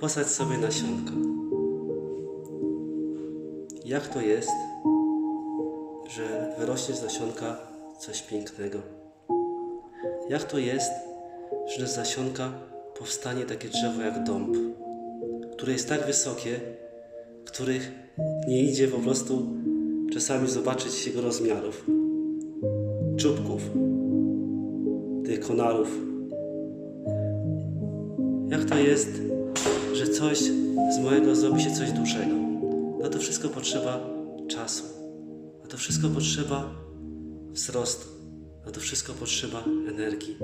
posadź sobie nasionko. Jak to jest, że wyrośnie z nasionka coś pięknego? Jak to jest, że z nasionka powstanie takie drzewo jak dąb, które jest tak wysokie, których nie idzie po prostu czasami zobaczyć jego rozmiarów, czubków, tych konarów. Jak to jest, coś z małego zrobi się coś dużego? Na to wszystko potrzeba czasu. Na to wszystko potrzeba wzrostu. Na to wszystko potrzeba energii.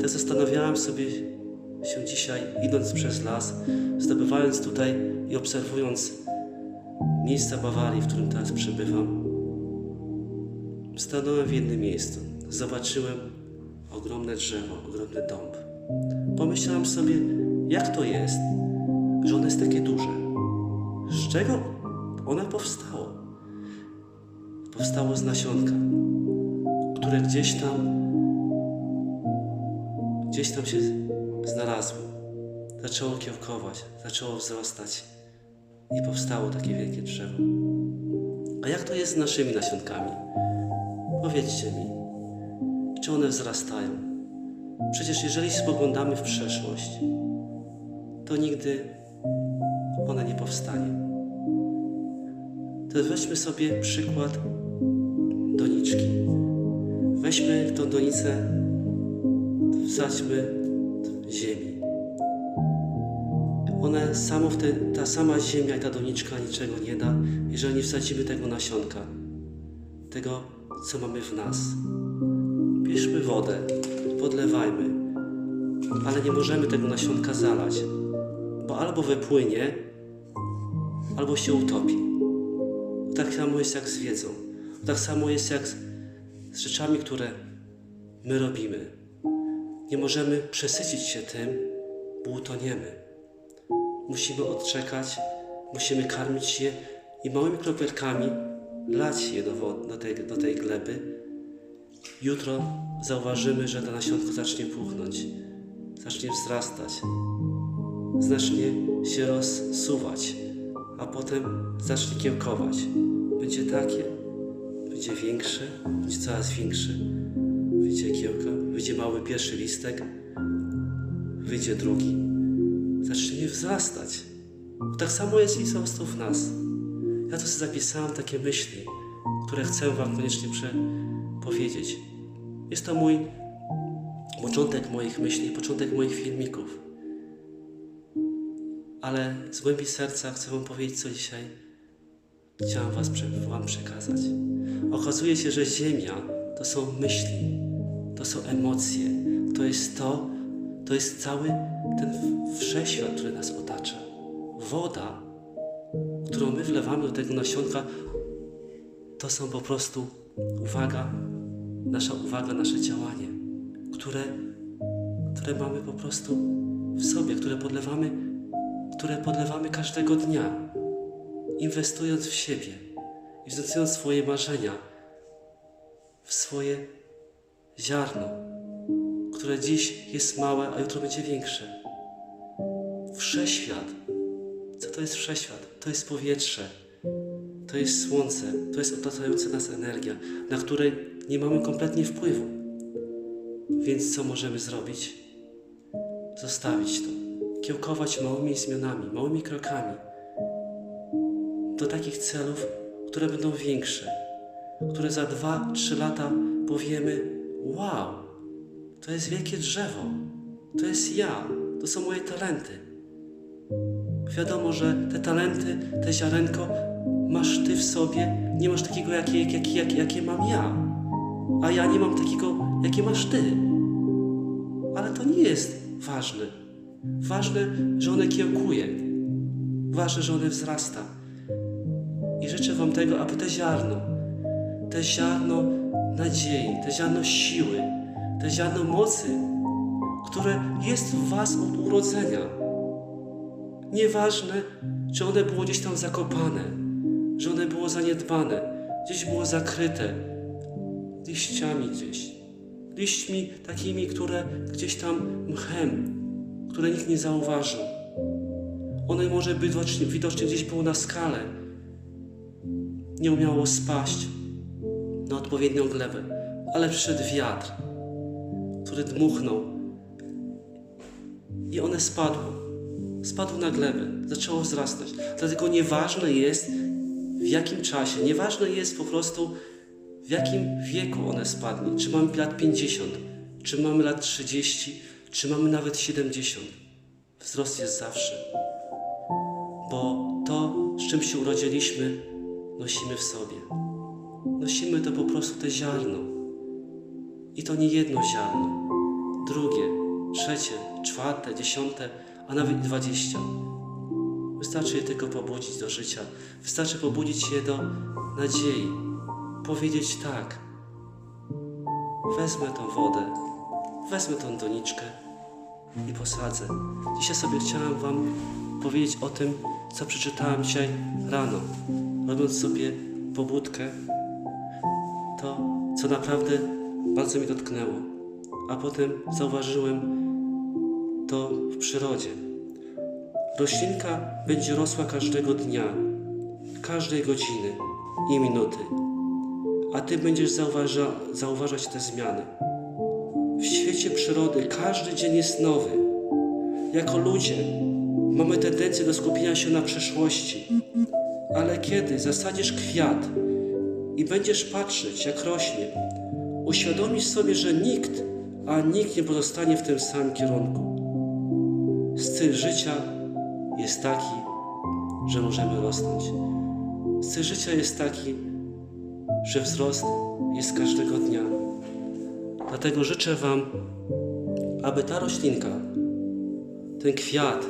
Też zastanawiałem sobie się dzisiaj, idąc przez las, zdobywając tutaj i obserwując miejsca Bawarii, w którym teraz przebywam. Stanąłem w jednym miejscu. Zobaczyłem ogromne drzewo, ogromny dąb. Pomyślałem sobie, jak to jest, że ono jest takie duże. Z czego ono powstało? Powstało z nasionka, które gdzieś tam, gdzieś tam się znalazło. Zaczęło kiełkować, zaczęło wzrastać i powstało takie wielkie drzewo. A jak to jest z naszymi nasionkami? Powiedzcie mi, czy one wzrastają? Przecież jeżeli spoglądamy w przeszłość, to nigdy ona nie powstanie. To weźmy sobie przykład doniczki. Weźmy tą donicę, wsadźmy ziemi. Ona samo w ta sama ziemia i ta doniczka niczego nie da, jeżeli nie wsadzimy tego nasionka, tego, co mamy w nas. Bierzmy wodę, podlewajmy, ale nie możemy tego nasionka zalać, bo albo wypłynie, albo się utopi. Tak samo jest jak z wiedzą. Tak samo jest jak z, z rzeczami, które my robimy. Nie możemy przesycić się tym, bo utoniemy. Musimy odczekać, musimy karmić je i małymi kropelkami lać je do, do, tej, do tej gleby. Jutro zauważymy, że to nasionko zacznie puchnąć, zacznie wzrastać, zacznie się rozsuwać, a potem zacznie kiełkować. Będzie takie, będzie większe, będzie coraz większy. Wyjdzie kiełka, wyjdzie mały pierwszy listek, wyjdzie drugi. Zacznie wzrastać. Tak samo jest i został w nas. Ja tu sobie zapisałem takie myśli, które chcę Wam koniecznie powiedzieć. Jest to mój początek moich myśli, początek moich filmików. Ale z głębi serca chcę Wam powiedzieć, co dzisiaj chciałem was, Wam przekazać. Okazuje się, że Ziemia to są myśli, to są emocje, to jest to, to jest cały ten wszechświat, który nas otacza. Woda, którą my wlewamy do tego nasionka, to są po prostu uwaga, nasza uwaga, nasze działanie, które, które mamy po prostu w sobie, które podlewamy, które podlewamy każdego dnia inwestując w siebie, inwestując w swoje marzenia, w swoje ziarno, które dziś jest małe, a jutro będzie większe. Wszechświat. Co to jest wszechświat? To jest powietrze, to jest słońce, to jest otaczająca nas energia, na której nie mamy kompletnie wpływu. Więc co możemy zrobić? Zostawić to. Kiełkować małymi zmianami, małymi krokami do takich celów, które będą większe, które za dwa, trzy lata powiemy: Wow, to jest wielkie drzewo, to jest ja, to są moje talenty. Wiadomo, że te talenty, te ziarenko masz ty w sobie, nie masz takiego, jakie, jakie, jakie, jakie mam ja, a ja nie mam takiego, jakie masz ty. Nie jest ważne. Ważne, że one kiełkuje. Ważne, że one wzrasta. I życzę Wam tego, aby te ziarno, te ziarno nadziei, te ziarno siły, te ziarno mocy, które jest w Was od urodzenia. Nieważne, czy one było gdzieś tam zakopane, że one było zaniedbane, gdzieś było zakryte liściami gdzieś, liśćmi takimi, które gdzieś tam mchem, które nikt nie zauważył. One może być widocznie, gdzieś było na skale. Nie umiało spaść na odpowiednią glebę, ale przyszedł wiatr, który dmuchnął i one spadły. Spadły na glebę, zaczęło wzrastać. Dlatego nieważne jest w jakim czasie, nieważne jest po prostu w jakim wieku one spadnie. Czy mamy lat 50, czy mamy lat 30, czy mamy nawet 70. Wzrost jest zawsze. Bo to, z czym się urodziliśmy, nosimy w sobie. Nosimy to po prostu te ziarno. I to nie jedno ziarno, drugie, trzecie, czwarte, dziesiąte, a nawet dwadzieścia. Wystarczy je tylko pobudzić do życia. Wystarczy pobudzić je do nadziei. Powiedzieć tak. Wezmę tą wodę, wezmę tą doniczkę i posadzę. Dzisiaj sobie chciałem Wam powiedzieć o tym, co przeczytałem dzisiaj rano, robiąc sobie pobudkę. To, co naprawdę bardzo mi dotknęło. A potem zauważyłem to w przyrodzie. Roślinka będzie rosła każdego dnia, każdej godziny i minuty, a Ty będziesz zauważa, zauważać te zmiany. W świecie przyrody każdy dzień jest nowy. Jako ludzie mamy tendencję do skupienia się na przeszłości, ale kiedy zasadzisz kwiat i będziesz patrzeć, jak rośnie, uświadomisz sobie, że nikt, a nikt nie pozostanie w tym samym kierunku. Styl życia jest taki, że możemy rosnąć. Styl życia jest taki, że wzrost jest każdego dnia. Dlatego życzę Wam, aby ta roślinka, ten kwiat,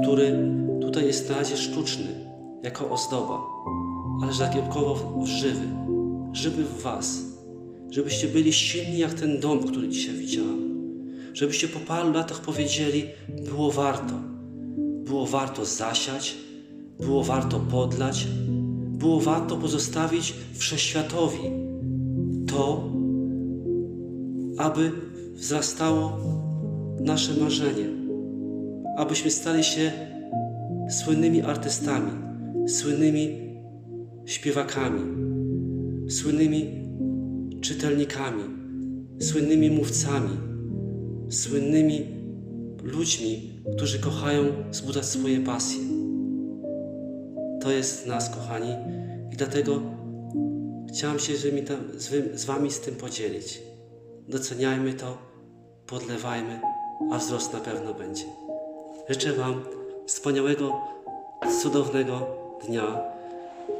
który tutaj jest na razie sztuczny, jako ozdoba, ale dodatkowo żywy, żywy w Was, żebyście byli silni jak ten dom, który dzisiaj widziałam. Żebyście po paru latach powiedzieli, było warto. Było warto zasiać, było warto podlać, było warto pozostawić wszechświatowi to, aby wzrastało nasze marzenie, abyśmy stali się słynnymi artystami, słynnymi śpiewakami, słynnymi czytelnikami, słynnymi mówcami, słynnymi ludźmi, którzy kochają wzbudzać swoje pasje. To jest nas, kochani, i dlatego chciałem się z wami z tym podzielić. Doceniajmy to, podlewajmy, a wzrost na pewno będzie. Życzę Wam wspaniałego, cudownego dnia,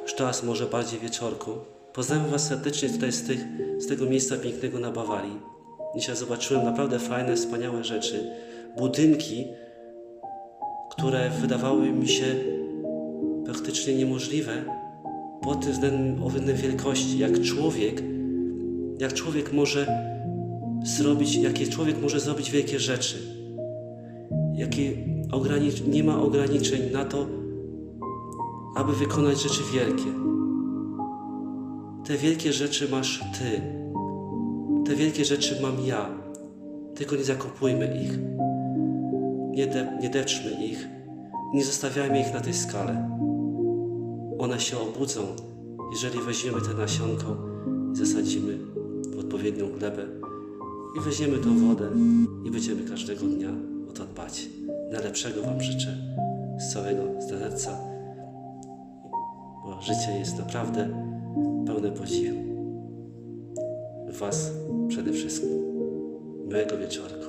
już teraz może bardziej wieczorku. Pozdrawiam Was serdecznie tutaj z, tych, z tego miejsca pięknego na Bawarii. Dzisiaj zobaczyłem naprawdę fajne, wspaniałe rzeczy. Budynki, które wydawały mi się praktycznie niemożliwe pod tym względem o wielkości. Jak człowiek, jak człowiek może zrobić, jakie człowiek może zrobić wielkie rzeczy. Jakie ogranic- nie ma ograniczeń na to, aby wykonać rzeczy wielkie. Te wielkie rzeczy masz Ty. Te wielkie rzeczy mam ja. Tylko nie zakopujmy ich. Nie, de- nie depczmy ich. Nie zostawiajmy ich na tej skale. One się obudzą, jeżeli weźmiemy te nasionko i zasadzimy w odpowiednią glebę i weźmiemy tą wodę i będziemy każdego dnia o to dbać. Najlepszego Wam życzę z całego serca, bo życie jest naprawdę pełne podziwu. Was przede wszystkim. Miłego wieczorku.